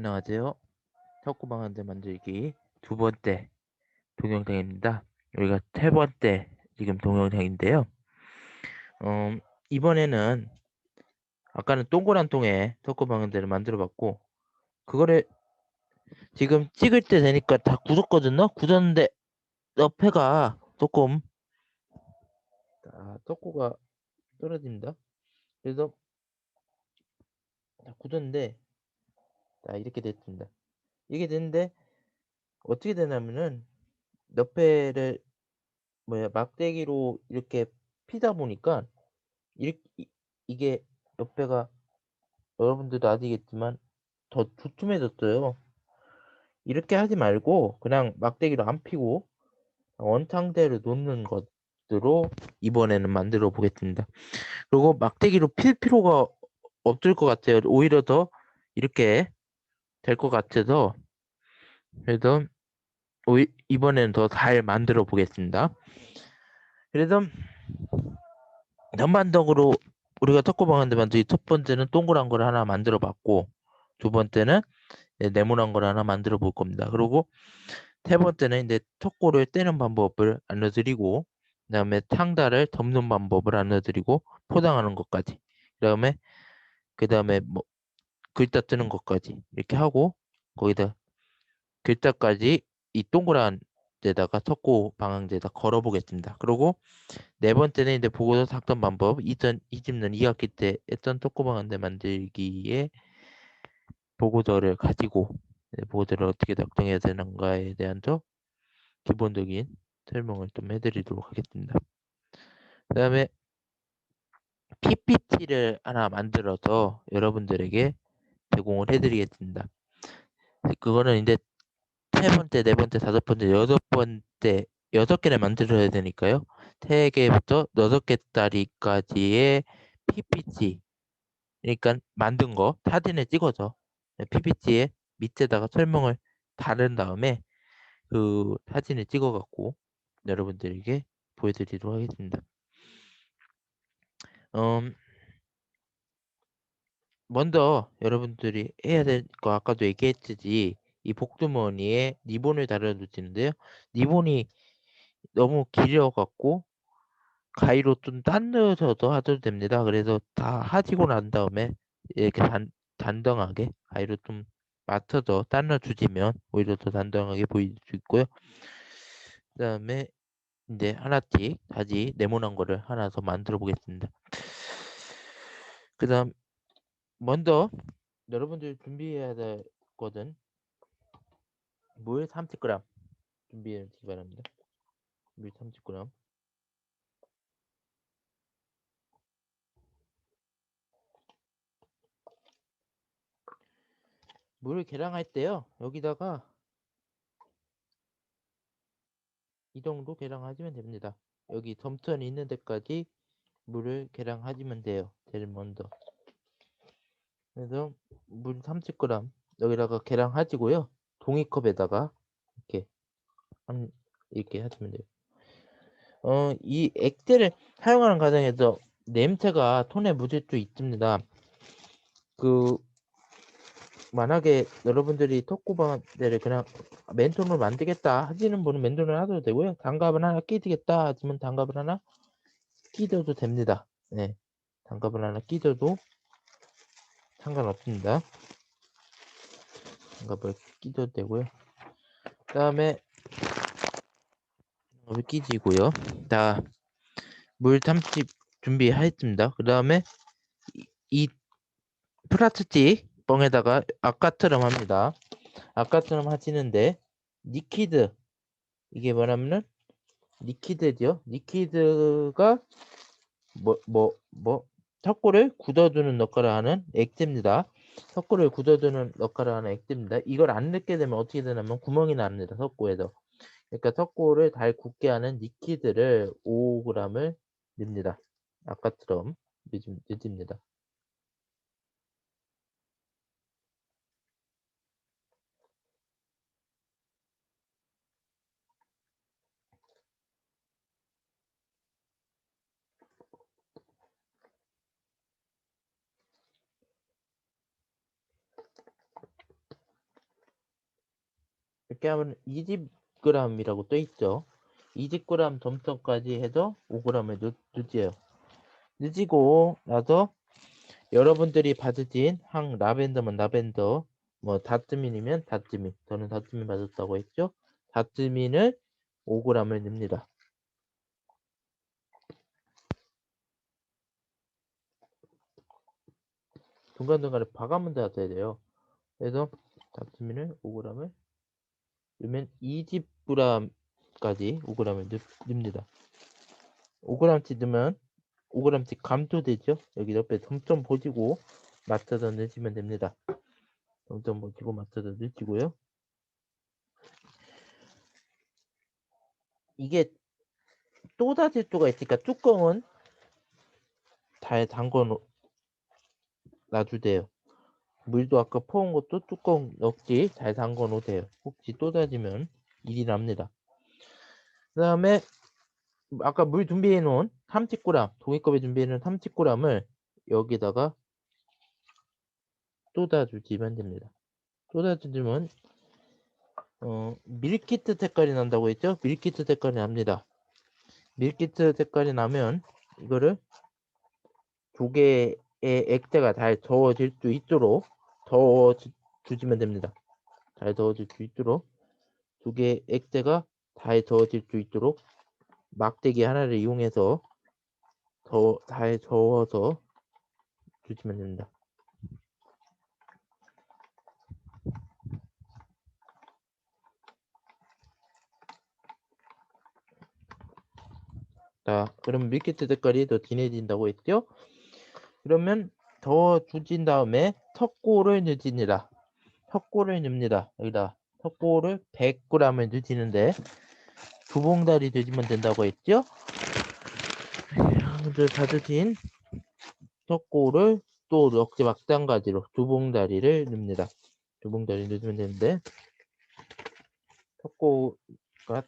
안녕하세요. 턱구방한대 만들기 두 번째 동영상입니다. 여기가 세 번째 지금 동영상인데요. 어, 이번에는 아까는 동그란 통에 턱구방한대를 만들어 봤고 그거를 지금 찍을 때 되니까 다 굳었거든요. 굳었는데 옆에가 조금 아, 턱구가 떨어집니다. 그래서 다 굳었는데 자 이렇게 됐습니다. 이게 됐는데 어떻게 되냐면은 옆에를 뭐야 막대기로 이렇게 피다 보니까 이렇게 이게 옆에가 여러분들도 아시겠지만 더 두툼해졌어요. 이렇게 하지 말고 그냥 막대기로 안 피고 원탕대로 놓는 것으로 이번에는 만들어 보겠습니다. 그리고 막대기로 필 필요가 없을 것 같아요. 오히려 더 이렇게 될 것 같아서 그래서 이번에는 더 잘 만들어 보겠습니다. 그래서 전반적으로 우리가 턱구방한 데 만들기 첫 번째는 동그란 걸 하나 만들어 봤고 두 번째는 네모난 걸 하나 만들어 볼 겁니다. 그리고 세 번째는 이제 턱구를 떼는 방법을 알려드리고 그 다음에 탕다를 덮는 방법을 알려드리고 포장하는 것까지 그 다음에 그 다음에 뭐 글자 뜨는 것까지 이렇게 하고 거기다 글자까지 이 동그란 데다가 석고 방향제에다 걸어 보겠습니다. 그리고 네 번째는 이제 보고서 작성 방법 2020년 2학기 때 했던 석고 방향제 만들기에 보고서를 가지고 보고서를 어떻게 작성해야 되는가에 대한 저 기본적인 설명을 좀 해드리도록 하겠습니다. 그 다음에 PPT를 하나 만들어서 여러분들에게 제공을 해드리겠습니다. 그거는 이제 세 번째, 네 번째, 다섯 번째, 여섯 번째, 여섯 개를 만들어야 되니까요. 세 개부터 여섯 개짜리까지의 PPT, 그러니까 만든 거 사진을 찍어서 PPT에 밑에다가 설명을 다른 다음에 그 사진을 찍어갖고 여러분들에게 보여드리도록 하겠습니다. 음, 먼저 여러분들이 해야 될 거 아까도 얘기했듯이 이 복두머니에 리본을 달아두시는데요. 리본이 너무 길어갖고 가위로 좀 단넣어서도 하셔도 됩니다. 그래서 다 하시고 난 다음에 이렇게 단, 단정하게 가위로 좀 맞춰서 단넣어 주시면 오히려 더 단정하게 보일 수 있고요. 그 다음에 이제 하나씩 다시 네모난 거를 하나 더 만들어 보겠습니다. 그 다음 먼저 여러분들 준비해야 될 것은 물 30g 준비해 주시기 바랍니다. 물 30g 물을 계량할 때요. 여기다가 이 정도 계량하시면 됩니다. 여기 점선이 있는 데까지 물을 계량하시면 돼요. 제일 먼저. 그래서 물 30g 여기다가 계량하시고요. 종이컵에다가 이렇게 한 이렇게 하시면 돼요. 어, 이 액체를 사용하는 과정에서 냄새가 톤에 묻을 수 있습니다. 그 만약에 여러분들이 턱구방대를 그냥 맨손으로 만들겠다 하시는 분은 맨손으로 하셔도 되고요. 장갑을 하나 끼드겠다 하시면 장갑을 하나 끼셔도 됩니다. 네, 장갑을 하나 끼셔도 상관없습니다. 장갑을 끼셔도 되고요. 그 다음에 장갑을 끼지고요. 자, 물30 준비하였습니다. 그 다음에 이, 이 플라스틱 뻥에다가 아까처럼 합니다. 아까처럼 하시는데 니퀴드 이게 뭐냐면은 니퀴드죠. 니퀴드가 뭐 뭐 뭐 석고를 굳어주는 역할을 하는 액체입니다. 석고를 굳어주는 역할을 하는 액체입니다. 이걸 안 넣게 되면 어떻게 되냐면 구멍이 납니다. 석고에서. 그러니까 석고를 달 굳게 하는 니퀴드를 5g을 넣습니다. 아까처럼 넣습니다. 이렇게 하면 20g이라고 떠 있죠. 20g 점선까지 해서 5g을 늦, 늦어요. 늦이고 나서 여러분들이 받으신 항 라벤더면 라벤더, 뭐 다트민이면 다트민, 저는 다트민 받았다고 했죠. 다트민을 5g을 넣습니다. 중간중간에 박아문 닫아야 돼요. 그래서 다트민을 5g을 넣으면 20g까지 5g을 넣, 넣습니다. 5g치 넣으면 5g씩 감소되죠. 여기 옆에 점점 보시고 맞춰서 넣으시면 됩니다. 점점 보시고 맞춰서 넣으시고요. 이게 또 닫을 수가 있으니까 뚜껑은 잘 담궈 놓- 놔주세요. 물도 아까 퍼온 것도 뚜껑 넣기 잘 담궈 놓으세요. 혹시 또 닫으면 일이 납니다. 그 다음에 아까 물 준비해 놓은 30g 종이컵에 준비해 놓은 30g을 여기다가 쏟아주시면 됩니다. 쏟아주시면 어, 밀키트 색깔이 난다고 했죠? 밀키트 색깔이 납니다. 밀키트 색깔이 나면 이거를 두 개의 액체가 잘 저어질 수 있도록 주시면 됩니다. 잘 저어질 수 있도록 두 개의 액체가 잘 저어질 수 있도록 막대기 하나를 이용해서 더잘 저어서 주시면 됩니다. 자, 그럼 밀키트 색깔이 더 진해진다고 했죠? 그러면 더 주진 다음에 석고를 넣습니다. 석고를 넣습니다. 여기다 석고를 100g을 넣으시는데 두 봉다리 넣으면 된다고 했죠? 여러분들 받으신 석고를 또 역시 마찬가지로 두 봉다리를 넣습니다. 두 봉다리 넣으면 되는데 석고가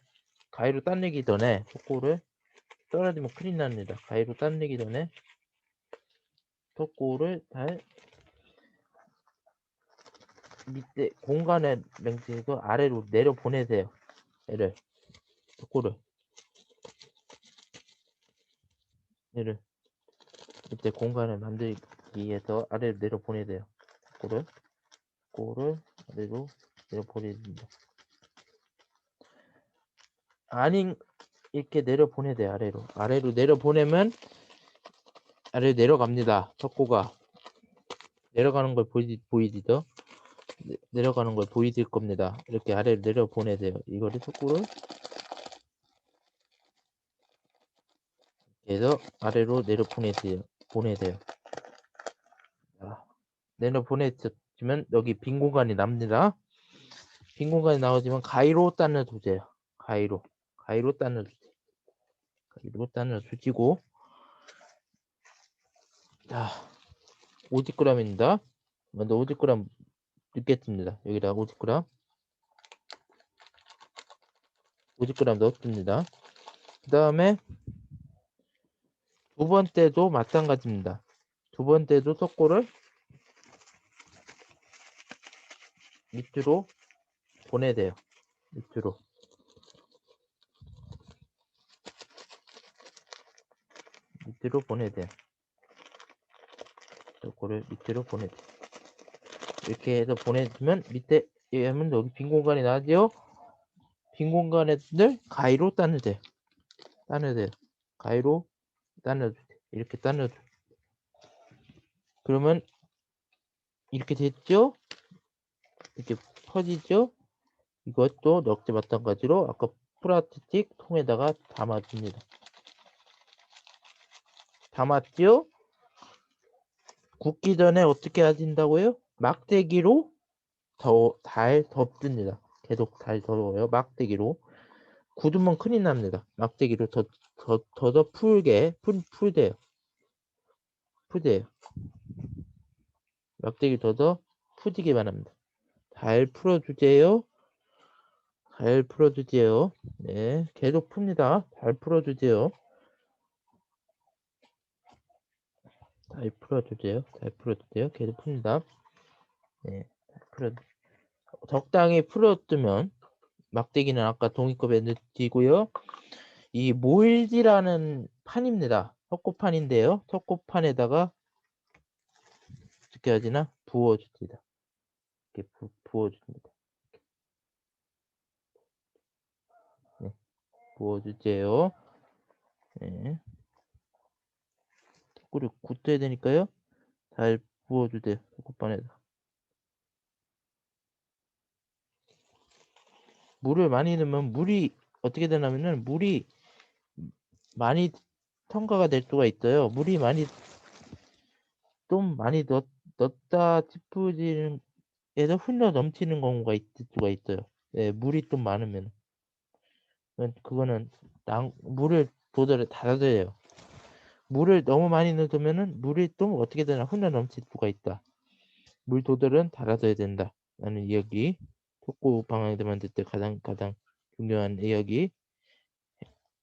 가위로 따내기 전에 석고를 떨어지면 큰일 납니다. 가위로 따내기 전에 석고를 잘 밑에 공간에 맹세해서 아래로 내려 보내세요. 얘를 석고를 얘를 밑에 공간을 만들기 위해서 아래로 내려 돼요. 석고를 석고를 아래로 내려 보내야 됩니다. 아닌 이렇게 내려 보내야 돼요. 아래로 아래로 내려 보내면 아래로 내려갑니다. 석고가 내려가는 걸 보이, 보이지죠? 내- 내려가는 걸 보이실 겁니다. 이렇게 아래로 내려 보내야 돼요. 이거를 석고를 그래서 아래로 내려 보내세요. 자, 내려 보내면 여기 빈 공간이 납니다. 빈 공간이 나오지만 가위로 따내 주세요. 가위로 가위로 따내 주세요. 가위로 따내 주시고 자 50g입니다. 먼저 50g 넣겠습니다. 여기다 50g 50g 넣었습니다. 그 다음에 두 번째도 마찬가지입니다. 두 번째도 석고를 밑으로 보내야 돼요. 밑으로. 밑으로 보내야 돼요. 석고를 밑으로 돼요. 이렇게 해서 보내주면 밑에 예, 하면 여기 빈 공간이 나죠? 빈 공간을 가위로 따내세요. 따내세요. 가위로 따내주세요. 이렇게 따내줘. 그러면 이렇게 됐죠? 이렇게 퍼지죠? 이것도 역시 마찬가지로 아까 플라스틱 통에다가 담아줍니다. 담았죠? 굽기 전에 어떻게 하신다고요? 막대기로 더, 잘 덮습니다. 계속 잘 덮어요. 막대기로. 굳으면 큰일 납니다. 막대기로 더, 더, 더, 더 풀게, 풀, 풀대요. 풀대요. 막대기 더, 더 푸지게 바랍니다. 잘 풀어주세요. 잘 풀어주세요. 네, 계속 풉니다. 잘 풀어주세요. 잘 풀어주세요. 잘 풀어주세요. 계속 풉니다. 네, 잘 풀어. 적당히 풀어두면 막대기는 아까 동이컵에 넣기고요. 이 모일디라는 판입니다. 석고판인데요. 석고판에다가 어떻게 하지나 부어줍니다. 이렇게 부, 부어줍니다. 네, 부어주세요. 네. 꿀이 굳어야 되니까요. 잘 부어주세요. 석고판에다. 물을 많이 넣으면 물이 어떻게 되냐면은 물이 많이 첨가가 될 수가 있어요. 물이 많이 좀 많이 넣, 넣다 싶어지는 에서 흘러 넘치는 경우가 있을 수가 있어요. 예, 물이 좀 많으면 그거는 낭, 물을 도달에 닫아야 해요. 물을 너무 많이 넣으면은 물이 좀 어떻게 되나 흘러 넘칠 수가 있다. 물 도달은 닫아둬야 된다. 라는 이야기. 속고 방향을 만들 때 가장 가장 중요한 이야기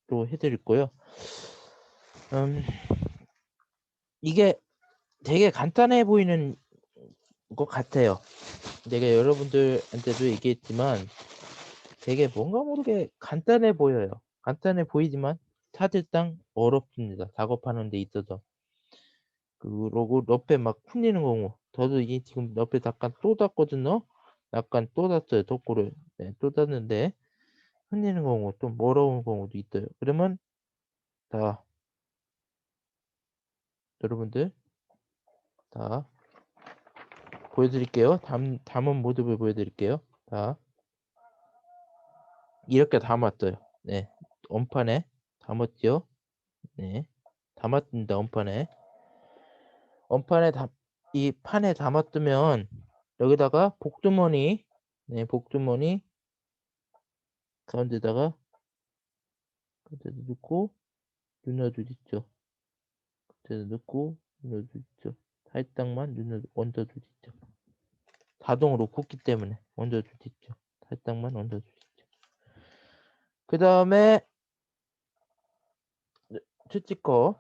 또 해드릴 거요. 음, 이게 되게 간단해 보이는 것 같아요. 내가 여러분들한테도 얘기했지만 되게 뭔가 모르게 간단해 보여요. 간단해 보이지만 사실상 어렵습니다. 작업하는 데 있어서. 그러고 옆에 막 풀리는 경우 저도 이게 지금 옆에 잠깐 또 닫거든요. 약간 또 닫어요. 덕구를 네, 또 닫는데 흘리는 경우 좀 멀어온 경우도 있어요. 그러면 다 여러분들 다 보여드릴게요. 담, 담은 모습을 보여드릴게요. 자, 이렇게 담았어요. 네, 원판에 담았죠. 네, 담았습니다. 원판에. 원판에 담, 이 판에 담았으면 여기다가 복주머니, 네, 복주머니 가운데다가 가운데 넣고 눌러주시죠. 가운데 넣고 눌러주시죠. 살짝만 눌러 얹어주시죠. 자동으로 굳기 때문에 얹어주시죠. 살짝만 얹어주시죠. 그 다음에 스티커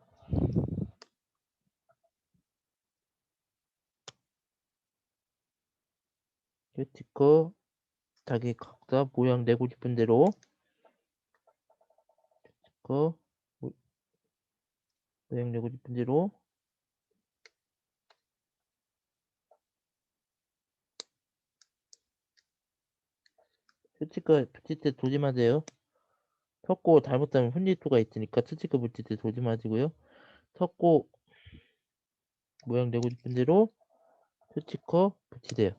스티커 자기 각자 모양 내고 싶은 대로. 스티커 모양 내고 싶은 대로. 스티커 붙일 때 조심하세요. 섞고 잘못하면 수가 있으니까 붙일 때 조심하시고요. 섞고 모양 내고 싶은 대로 스티커 붙이세요.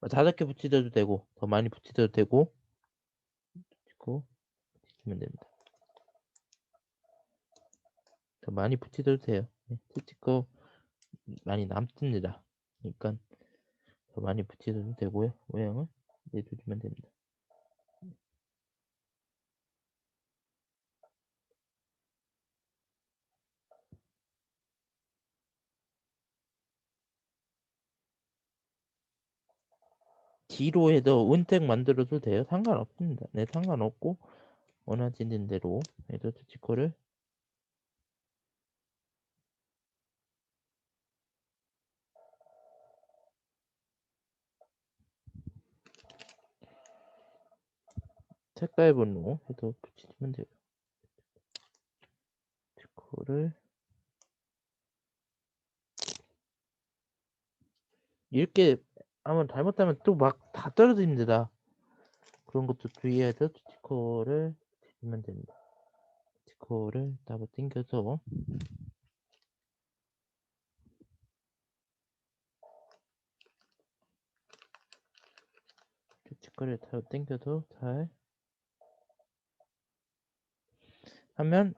뭐 다섯 개 붙이셔도 되고 더 많이 붙이셔도 되고 붙이고 붙이시면 됩니다. 더 많이 붙이셔도 돼요. 네, 스티커 많이 남습니다. 그러니까 더 많이 붙이셔도 되고요. 모양을 내주시면 됩니다. 뒤로 해도 은택 만들어도 돼요. 상관없습니다. 네, 상관없고 원하시는 대로 해도 스티커를 색깔 번호 해서 붙이시면 돼요. 스티커를 이렇게 하면 잘못하면 또 막 다 떨어집니다. 그런 것도 주의해서 스티커를 붙이면 됩니다. 스티커를 따로 당겨서 스티커를 따로 당겨서 잘 하면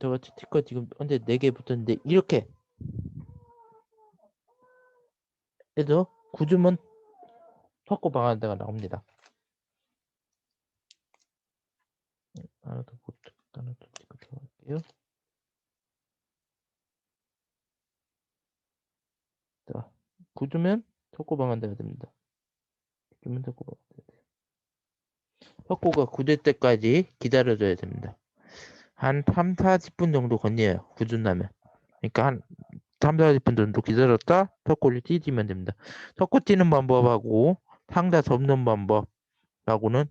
저가 스티커 지금 현재 4개 붙었는데 이렇게 해서 섞고 방하는 데가 나옵니다. 하나 더 붙여, 하나 더 찍어 들어갈게요. 자, 섞고 방한 데가 됩니다. 섞고 방한 데가 돼요. 섞고가 굳을 때까지 기다려줘야 됩니다. 한 3, 40분 정도 건져요. 굳은다면. 그러니까 한 3, 40분 정도 기다렸다 석고를 찢으면 됩니다. 석고 찌는 방법하고 상자 접는 방법 라고는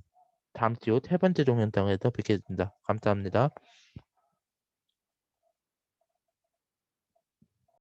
다음 주 세 번째 동영상에서 뵙겠습니다. 감사합니다.